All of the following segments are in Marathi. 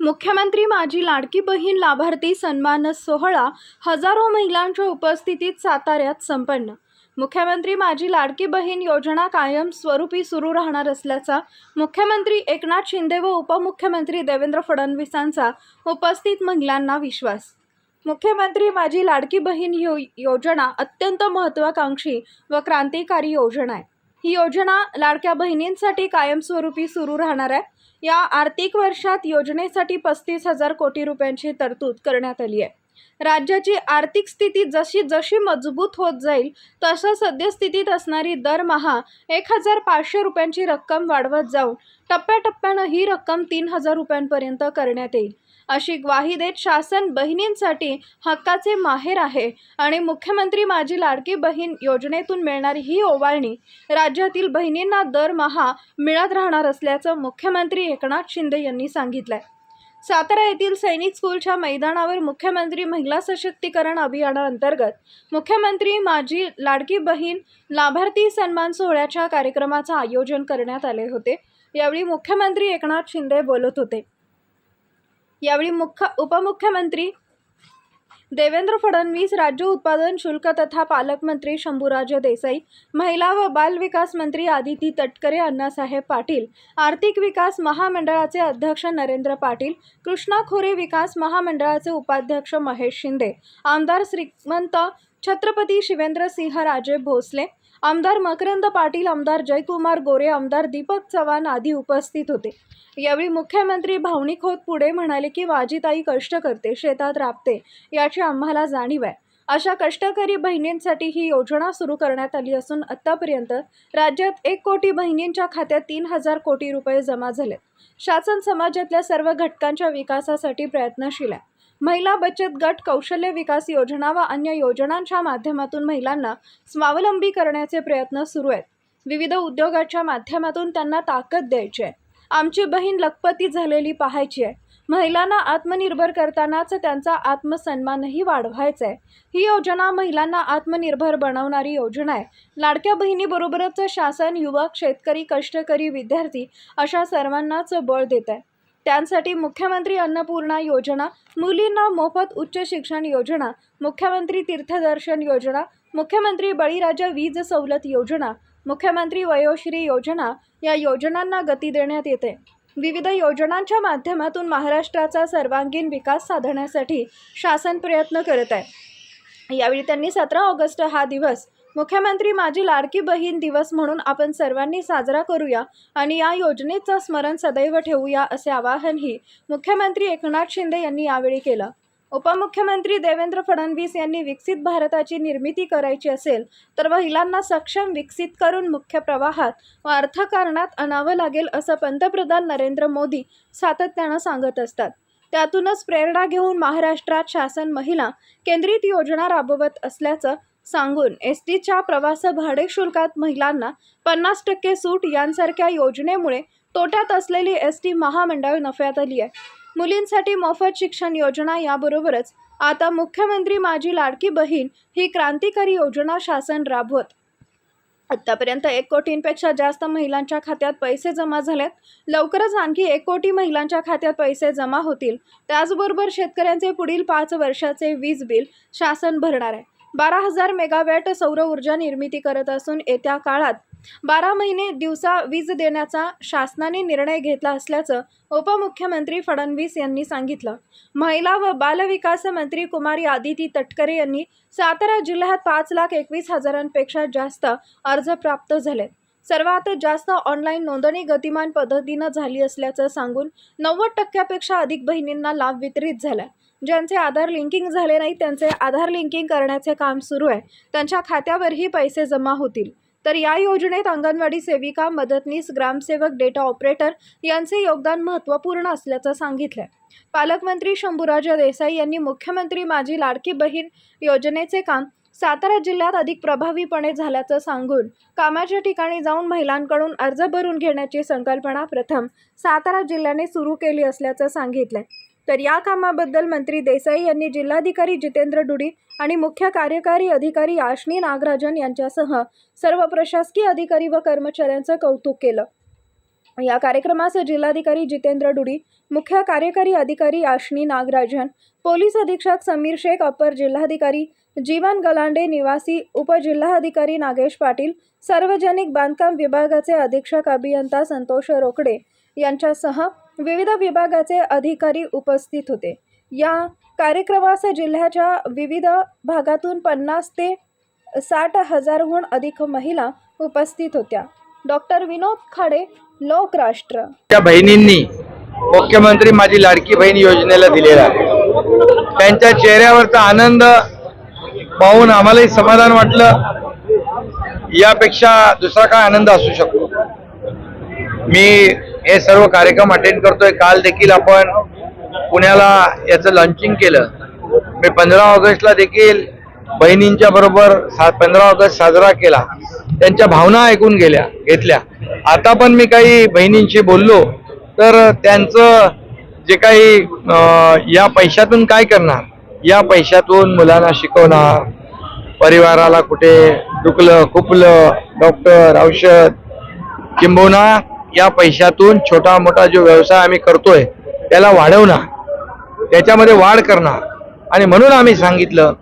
मुख्यमंत्री माझी लाडकी बहीण लाभार्थी सन्मान सोहळा हजारो महिलांच्या उपस्थितीत साताऱ्यात संपन्न. मुख्यमंत्री माझी लाडकी बहीण योजना कायम स्वरूपी सुरू राहणार असल्याचा मुख्यमंत्री एकनाथ शिंदे व उपमुख्यमंत्री देवेंद्र फडणवीसांचा उपस्थित महिलांना विश्वास. मुख्यमंत्री माझी लाडकी बहीण यो योजना अत्यंत महत्त्वाकांक्षी व क्रांतिकारी योजना आहे. ही योजना लाडक्या बहिणींसाठी कायमस्वरूपी सुरू राहणार आहे. या आर्थिक वर्षात योजनेसाठी पस्तीस हजार कोटी रुपयांची तरतूद करण्यात आली आहे. राज्याची आर्थिक स्थिती जशी जशी मजबूत होत जाईल तसं सद्यस्थितीत असणारी दरमहा एक हजार पाचशे रुपयांची रक्कम वाढवत जाऊन टप्प्याटप्प्यानं ही रक्कम तीन हजार रुपयांपर्यंत करण्यात येईल. अशी ग्वाही देत शासन बहिणींसाठी हक्काचे माहेर आहे. आणि मुख्यमंत्री माझी लाडकी बहीण योजनेतून मिळणारी ही ओवाळणी राज्यातील बहिणींना दरमहा मिळत राहणार असल्याचं मुख्यमंत्री एकनाथ शिंदे यांनी सांगितलंय. सातारा येथील सैनिक स्कूलच्या मैदानावर मुख्यमंत्री महिला सशक्तीकरण अभियानाअंतर्गत मुख्यमंत्री माझी लाडकी बहीण लाभार्थी सन्मान सोहळ्याच्या कार्यक्रमाचं आयोजन करण्यात आले होते. यावेळी मुख्यमंत्री एकनाथ शिंदे बोलत होते. यावेळी मुख्य उपमुख्यमंत्री देवेंद्र फडणवीस राज्य उत्पादन शुल्क तथा पालकमंत्री शंभूराजे देसाई महिला व बाल विकास मंत्री आदिती तटकरे अण्णासाहेब पाटील आर्थिक विकास महामंडळाचे अध्यक्ष नरेंद्र पाटील कृष्णा खोरे विकास महामंडळाचे उपाध्यक्ष महेश शिंदे आमदार श्रीमंत छत्रपती शिवेंद्रसिंह राजे भोसले आमदार मकरंद पाटील आमदार जयकुमार गोरे आमदार दीपक चव्हाण आदी उपस्थित होते. यावेळी मुख्यमंत्री भावनिक होत पुढे म्हणाले की माझी ताई कष्ट करते शेतात राबते याची आम्हाला जाणीव आहे. अशा कष्टकरी बहिणींसाठी ही योजना सुरू करण्यात आली असून आत्तापर्यंत राज्यात एक कोटी बहिणींच्या खात्यात तीन हजार कोटी रुपये जमा झाले शासन समाजातल्या सर्व घटकांच्या विकासासाठी प्रयत्नशील आहे. महिला बचत गट कौशल्य विकास योजना व अन्य योजनांच्या माध्यमातून महिलांना स्वावलंबी करण्याचे प्रयत्न सुरू आहेत. विविध उद्योगाच्या माध्यमातून त्यांना ताकद द्यायची आहे. आमची बहीण लखपती झालेली पाहायची आहे. महिलांना आत्मनिर्भर करतानाच त्यांचा आत्मसन्मानही वाढवायचा आहे. ही योजना महिलांना आत्मनिर्भर बनवणारी योजना आहे. लाडक्या बहिणीबरोबरच शासन युवक शेतकरी कष्टकरी विद्यार्थी अशा सर्वांनाच बळ देत आहे. त्यांसाठी मुख्यमंत्री अन्नपूर्णा योजना मुलींना मोफत उच्च शिक्षण योजना मुख्यमंत्री तीर्थदर्शन योजना मुख्यमंत्री बळीराजा वीज सवलत योजना मुख्यमंत्री वयोश्री योजना या योजनांना गती देण्यात येते. विविध योजनांच्या माध्यमातून महाराष्ट्राचा सर्वांगीण विकास साधण्यासाठी शासन प्रयत्न करत आहे. यावेळी त्यांनी सतरा ऑगस्ट हा दिवस मुख्यमंत्री माझी लाडकी बहीण दिवस म्हणून आपण सर्वांनी साजरा करूया आणि या योजनेचं स्मरण सदैव ठेवूया असे आवाहनही मुख्यमंत्री एकनाथ शिंदे यांनी यावेळी केलं. उपमुख्यमंत्री देवेंद्र फडणवीस यांनी विकसित भारताची निर्मिती करायची असेल तर महिलांना सक्षम विकसित करून मुख्य प्रवाहात व अर्थकारणात आणावं लागेल असं पंतप्रधान नरेंद्र मोदी सातत्यानं सांगत असतात. त्यातूनच प्रेरणा घेऊन महाराष्ट्रात शासन महिला केंद्रित योजना राबवत असल्याचं सांगून एस टीच्या प्रवास भाडे शुल्कात महिलांना पन्नास टक्के सूट यांसारख्या योजनेमुळे तोट्यात असलेली एस टी महामंडळ नफ्यात आली आहे. मुलींसाठी मोफत शिक्षण योजना याबरोबरच आता मुख्यमंत्री माझी लाडकी बहीण ही क्रांतिकारी योजना शासन राबवत. आत्तापर्यंत एक कोटींपेक्षा जास्त महिलांच्या खात्यात पैसे जमा झालेत. लवकरच आणखी एक कोटी महिलांच्या खात्यात पैसे जमा होतील. त्याचबरोबर शेतकऱ्यांचे पुढील पाच वर्षाचे वीज बिल शासन भरणार आहे. बारा हजार मेगावॅट सौर ऊर्जा निर्मिती करत असून येत्या काळात बारा महिने दिवसा वीज देण्याचा शासनाने निर्णय घेतला असल्याचं उपमुख्यमंत्री फडणवीस यांनी सांगितलं. महिला व बालविकास मंत्री कुमारी आदिती तटकरे यांनी सातारा जिल्ह्यात पाच लाख एकवीस हजारांपेक्षा जास्त अर्ज प्राप्त झाले सर्वात जास्त ऑनलाईन नोंदणी गतिमान पद्धतीनं झाली असल्याचं सांगून नव्वद टक्क्यापेक्षा अधिक बहिणींना लाभ वितरित झाला. ज्यांचे आधार लिंकिंग झाले नाही त्यांचे आधार लिंकिंग करण्याचे काम सुरू आहे. त्यांच्या खात्यावरही पैसे जमा होतील. तर या योजनेत अंगणवाडी सेविका मदतनीस ग्रामसेवक डेटा ऑपरेटर यांचे योगदान महत्त्वपूर्ण असल्याचं सांगितलं पालकमंत्री शंभूराज देसाई यांनी मुख्यमंत्री माझी लाडकी बहीण योजनेचे काम सातारा जिल्ह्यात अधिक प्रभावीपणे झाल्याचं सांगून कामाच्या ठिकाणी जाऊन महिलांकडून अर्ज भरून घेण्याची संकल्पना प्रथम सातारा जिल्ह्याने सुरू केली असल्याचं सांगितलं तर या कामाबद्दल मंत्री देसाई यांनी जिल्हाधिकारी जितेंद्र डुडी आणि मुख्य कार्यकारी अधिकारी आश्नी नागराजन यांच्यासह सर्व प्रशासकीय अधिकारी व कर्मचाऱ्यांचं कौतुक केलं. या कार्यक्रमास जिल्हाधिकारी जितेंद्र डुडी मुख्य कार्यकारी अधिकारी आश्नी नागराजन पोलीस अधीक्षक समीर शेख अप्पर जिल्हाधिकारी जीवन गलांडे निवासी उपजिल्हाधिकारी नागेश पाटील सार्वजनिक बांधकाम विभागाचे अधीक्षक अभियंता संतोष रोकडे यांच्यासह विविध विभागाचे अधिकारी उपस्थित होते. या कार्यक्रमास जिल्ह्याच्या विविध भागातून पन्नास ते साठ हजारहून अधिक महिला उपस्थित होत्या. डॉक्टर विनोद खाडे लोकराष्ट्र त्या बहिणींनी मुख्यमंत्री माझी लाडकी बहीण योजनेला दिलेला आहे. त्यांच्या चेहऱ्यावरचा आनंद पाहून आम्हालाही समाधान वाटलं. यापेक्षा दुसरा काय आनंद असू शकतो? मी हे सर्व कार्यक्रम अटेंड करतोय. काल देखील आपण पुण्याला याचं लॉन्चिंग केलं. मी पंधरा ऑगस्टला देखील बहिणींच्या बरोबर सा पंधरा ऑगस्ट साजरा केला. त्यांच्या भावना ऐकून गेल्या घेतल्या. आता पण मी काही बहिणींशी बोललो तर त्यांचं जे काही या पैशातून काय करणार? या पैशातून मुलांना शिकवणार परिवाराला कुठे दुखलं खुपलं डॉक्टर औषध किंबहुना या पैशातून छोटा मोठा जो व्यवसाय आम्ही करतोय त्याला वाढवणार त्याच्यामध्ये वाढ करणार आणि म्हणून आम्ही सांगितलं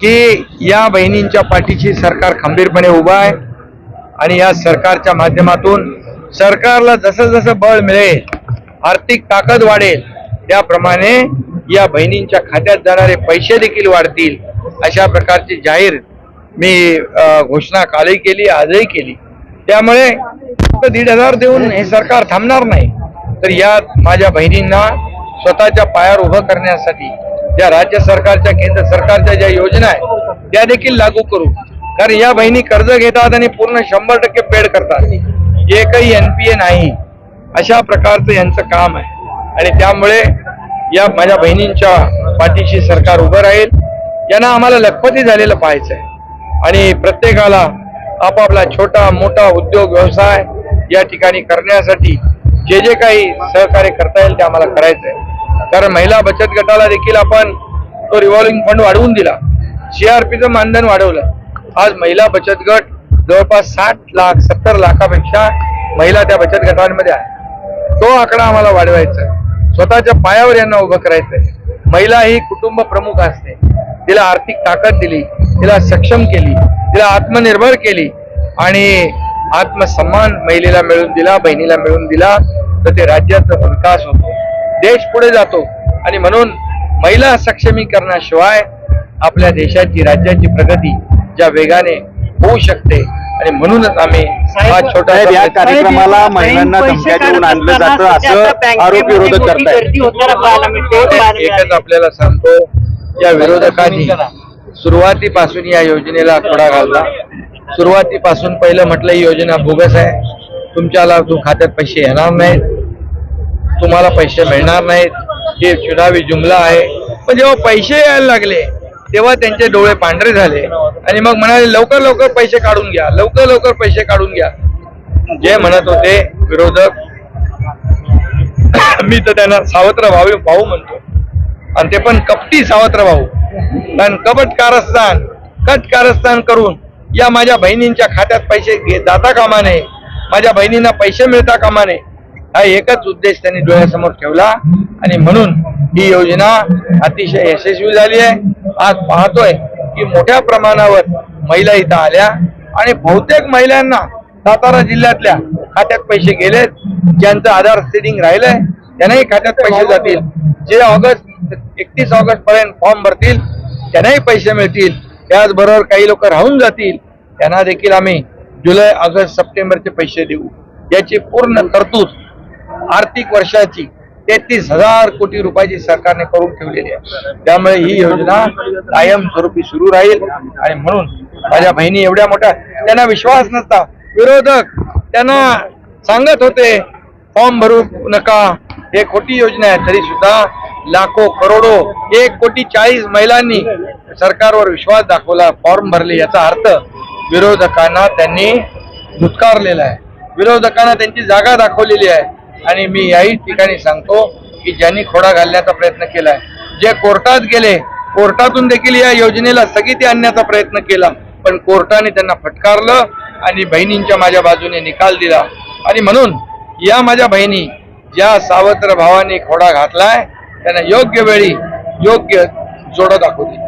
की या बहिणींच्या पाठीशी सरकार खंबीरपणे उभं आहे आणि या सरकारच्या माध्यमातून सरकारला जसं जसं बळ मिळेल आर्थिक ताकद वाढेल त्याप्रमाणे या बहिणींच्या खात्यात जाणारे पैसे देखील वाढतील अशा प्रकारची जाहीर मी घोषणा कालही केली आजही केली. त्यामुळे फक्त दीड हजार देऊन हे सरकार थांबणार नाही तर या माझ्या बहिणींना स्वतःच्या पायावर उभं करण्यासाठी ज्या राज्य सरकारच्या केंद्र सरकारच्या ज्या योजना आहेत त्या देखील लागू करू. कारण या बहिणी कर्ज घेतात आणि पूर्ण शंभर टक्के पेड करतात. जे काही एनपीए नाही. अशा प्रकारचं यांचं काम आहे. आणि त्यामुळे या माझ्या बहिणींच्या पाठीशी सरकार उभं राहील. यांना आम्हाला लखपती झालेलं पाहायचंय. आणि प्रत्येकाला आपापला छोटा मोठा उद्योग व्यवसाय या ठिकाणी करण्यासाठी जे जे काही सहकार्य करता येईल ते आम्हाला करायचं आहे कारण महिला बचत गटाला देखील आपण तो रिव्हॉल्विंग फंड वाढवून दिला. सीआरपीचं मानधन वाढवलं. आज महिला बचत गट जवळपास साठ लाख सत्तर लाखापेक्षा महिला त्या बचत गटांमध्ये आहे तो आकडा आम्हाला वाढवायचा आहे. स्वतःच्या पायावर यांना उभं करायचंय. महिला ही कुटुंब प्रमुख असते. तिला आर्थिक ताकद दिली तिला सक्षम केली तिला आत्मनिर्भर केली आणि आत्मसन्मान महिलेला मिळून दिला बहिणीला मिळून दिला तर ते राज्याचा विकास होतो. देश पुढे जातो आणि म्हणून महिला सक्षमीकरणाशिवाय आपल्या देशाची राज्याची प्रगती ज्या वेगाने होऊ शकते आणि म्हणूनच आम्ही हा छोटा या कार्यक्रमाला महिलांना धमक्या देऊन आणलं जातं असं आरोप विरोधक करतायत. एकच आपल्याला सांगतो या विरोधकांनी सुरुवातीपासून या योजनेला खोडा घालला. सुरुवातीपासून पहिलं म्हटलं ही योजना बोगस आहे. तुमच्याला खात्यात पैसे येणार नाहीत. तुम्हाला पैसे मिळणार नाहीत. हे चुनावी जुमला आहे. पण जेव्हा पैसे यायला लागले तेव्हा त्यांचे डोळे पांढरे झाले. आणि मग म्हणाले लवकर लवकर पैसे काढून घ्या. लवकर लवकर पैसे काढून घ्या. जे म्हणत होते विरोधक मी तर त्यांना सावत्र भाऊ भाऊ म्हणतो. आणि ते पण कपटी सावत्र भाऊ. कारण कपट कारस्थान कट कारस्थान करून या माझ्या बहिणींच्या खात्यात पैसे घे जाता कामा नये. माझ्या बहिणींना पैसे मिळता कामा नये. हा एकच उद्देश त्यांनी डोळ्यासमोर ठेवला आणि म्हणून ही योजना अतिशय यशस्वी झाली आहे. आज पाहतोय की मोठ्या प्रमाणावर महिला इथं आल्या आणि बहुतेक महिलांना सातारा जिल्ह्यातल्या खात्यात पैसे गेलेत. ज्यांचं आधार सेटिंग राहिलंय त्यांनाही खात्यात पैसे जातील. जे ऑगस्ट एकतीस ऑगस्ट पर्यंत फॉर्म भरतील त्यांनाही पैसे मिळतील. त्याचबरोबर काही लोक राहून जातील त्यांना देखील आम्ही जुलै ऑगस्ट सप्टेंबरचे पैसे देऊ. याची पूर्ण तरतूद आर्थिक वर्षाची तेहतीस हजार कोटी रुपयाची सरकारने करून ठेवलेली आहे. त्यामुळे ही योजना कायमस्वरूपी सुरू राहील आणि म्हणून माझ्या बहिणी एवढ्या मोठ्या त्यांना विश्वास नसता. विरोधक त्यांना सांगत होते फॉर्म भरू नका हे खोटी योजना आहे तरी सुद्धा लाखो करोडो एक कोटी चाळीस महिलांनी सरकारवर विश्वास दाखवला फॉर्म भरले याचा अर्थ विरोधकांना त्यांनी धुतकारलेला आहे. विरोधकांना त्यांची जागा दाखवलेली आहे. आणि मी याही ठिकाणी सांगतो की ज्यांनी खोडा घालण्याचा प्रयत्न केलाय जे कोर्टात गेले कोर्टातून देखील या योजनेला स्थगिती आणण्याचा प्रयत्न केला. पण कोर्टाने त्यांना फटकारलं आणि बहिणींच्या माझ्या बाजूने निकाल दिला. आणि म्हणून या माझ्या बहिणी ज्या सावत्र भावाने खोडा घातलाय त्यांना योग्य वेळी योग्य जोडं दाखवली